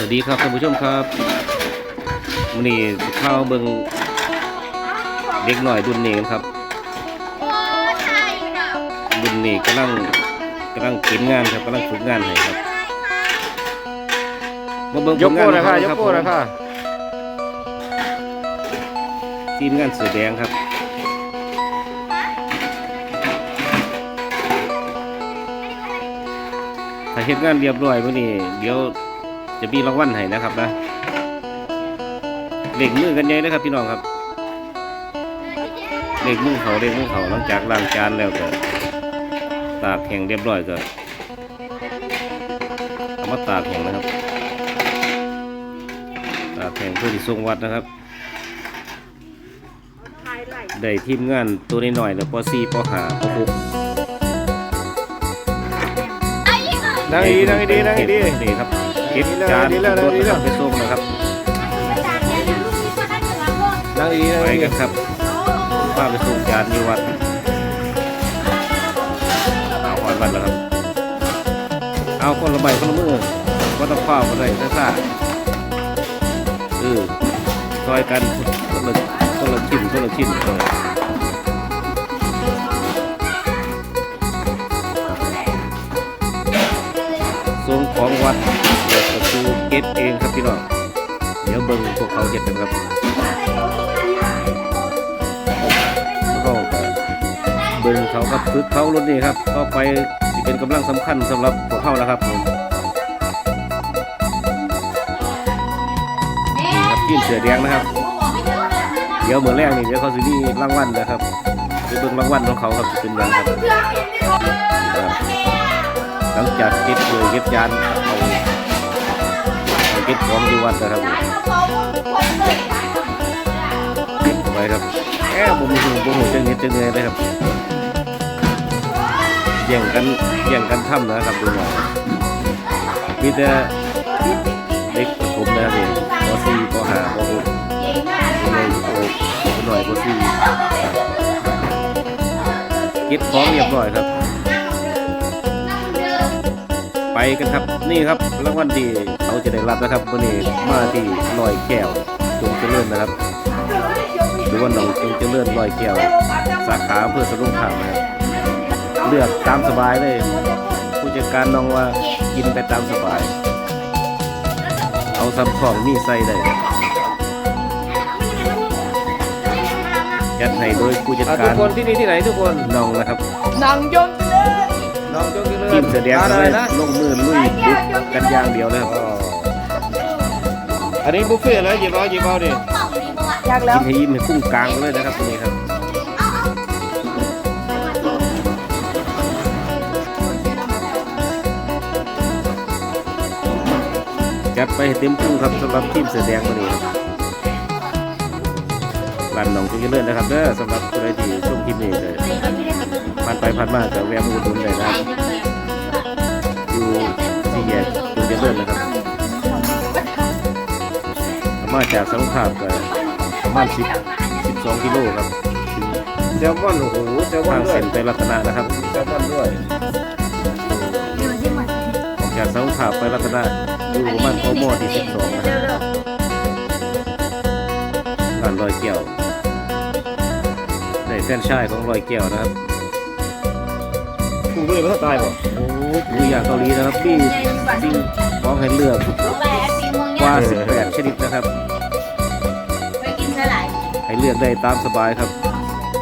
สวัสดีครับท่านผู้ชมครับวันนี้เข้าเบิ่งเด็กหน่อยรุ่นนี้กันครับรุ่นนี้กำลังกำลังเก็บงานครับกำลังฝึกงานให้ครับมาเบิ่งผยลกงานโป้หนะขค่ะองยกเขาโป้หนะค่ะทีมงานเสือแดงครับถ้าเฮ็ดงานเรียบร้อยวันนี้เดี๋ยว จะมีรางวัลให้นะครับนะเล่งมือกันใหญ่นะครับพี่น้องครับเล็กมือเขาเล็กมือเขาหลังจากล้างจานแล้วก็ตากแห้งเรียบร้อยก็เอามาตากแห้งนะครับ ตากแห้งเพื่อที่ส่งวัดนะครับ ได้ทีมงานตัวน้อยๆแล้วป .4 ป .5 ป .6 นั่งดีนั่งดีนั่งดีนี่ครับก็บจานดีแล้วรถดีนะคแล้รับไปส่งนะครับนั่งดีนั่งดีกันครับป้าไปส่งจานที่วัดเอาหอดวัดแล้วครับ เอาคนละใบคนละมือว่าต้องเฝ้ากันเลยซ่าเออซอยกันคนละคนละชิ้นคนละชิ้นเออ ของวัดเดี๋ยวก็คือเก็บเองครับพี่น้องเดี๋ยวเบิ่งพวกเขาเก็บกันครับเขาเบิ่งเขากับฝึกเขารุ่นนี้ครับก็ไปสิเป็นกำลังสำคัญสำหรับพวกเขาแล้วครับผมครับทีมเสือแดงนะครับ เดี๋ยวเมื่อแรกนี่เดี๋ยวเขาสิมีรางวัลนะครับไปเบิ่งรางวัลของเขาครับเป็นหยังครับครับ หลังจากเก็บเลยเก็บยานเอาเอาเก็บของอยู่วัดนะครับผมเก็บเอาไว้ครับแอบผมมีผมมีจังเน็ตจังเลยเลยครับแย่งกันแย่งกันทำนะครับดูหน่อยมีแต่เด็กประถมนะครับนี่ป .4 ป .5 ป .6 เลยโอ้หน่อยป .4 เก็บของเรียบร้อยครับ ไปกันครับ นี่ครับรางวัลที่เขาจะได้รับนะครับวันนี้มาที่ลอยแก้วจงเจริญนะครับ หรือว่าหนองจงเจริญลอยแก้วสาขาอำเพื่อสรุงขามนะครับเลือกตามสบายเลย ผู้จัดการน้องว่ากินไปตามสบาย เอาซ้ำของมีใส่ได้จัดให้โดยผู้จัดอะทุกากรคนที่นี่ที่ไหนทุกคนน้องนะครับนังยน ต์ไปเลยน้องโจ๊กกินเลยทีมแสดงร้านเลอะไรยนะลงมือลุยบุกกันอย่างเดียวเลยครับอ๋ออันนี้บุฟเฟ่ต์เลยหยิบเอาหยิบเอาดิอยากแล้วกินให้ยิ้มให้คุ้มกลางเลยนะครับตรงนี้ครับจัดไปให้เต็มพุ่งครับสำหรับทีมเสือแดงวันนี้ครับร้านหนองจุกเลื่อนนะครับเด้อสำหรับผู้ใดที่ชมคลิปนี้เลย ผ่านไปผ่านมาก็แวะมาอุดหนุนเลยนะครับอยู่ที่แยกจุกเลื่อนนะครับมาจากสังขารก็ประมาณ10 12กิโลครับถึงแซลมอนโอ้โหแซลมอทานงด้วเส้ยนไปรัตนะนะครับแซลมอนด้วยออกจากสังขารไปรัตนะอยู่ประมาณกมที่12นะครับร้านลอยแก้วได้แฟรนไชายของลอยแก้วนะครับ กุ้งตัวนี้มันต้องตายป่ะโอ้หมูย่างเกาหลีนะครับมีสิ่งของให้เลือกกว่า 18 ชนิดนะครับ ให้เลือกได้ตามสบายครับ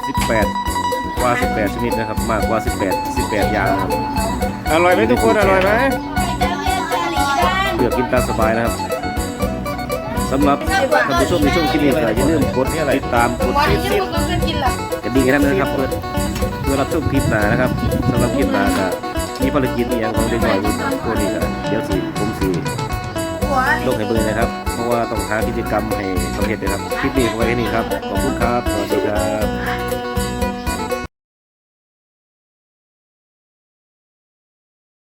18 กว่า 18 ชนิดนะครับ มากกว่า 18 18 อย่างนะครับ อร่อยไหมทุกคน อร่อยไหมเลือกกินตามสบายนะครับสำหรับท่านผู้ชมในช่วงคลิปนี้ก็อย่าลืมกดติดตามกดวันนี้มันก็กินละกระดิ่งให้ท่านนะครับเพื่อเพื่อรับชมคลิปหน้านะครับสำหรับคลิปหน้าก็มีภารกิจอหย่างของเด็กน้อยตัวนี้ก็เดี๋ยวสิผมสิหัวลงให้เบิ่งนะครับ เพราะว่าต้องหากิจกรรมให้เขาเห็นนะครับคลิปนี้ไว้แค่นี้ครับขอบคุณครับสวัสดีครับ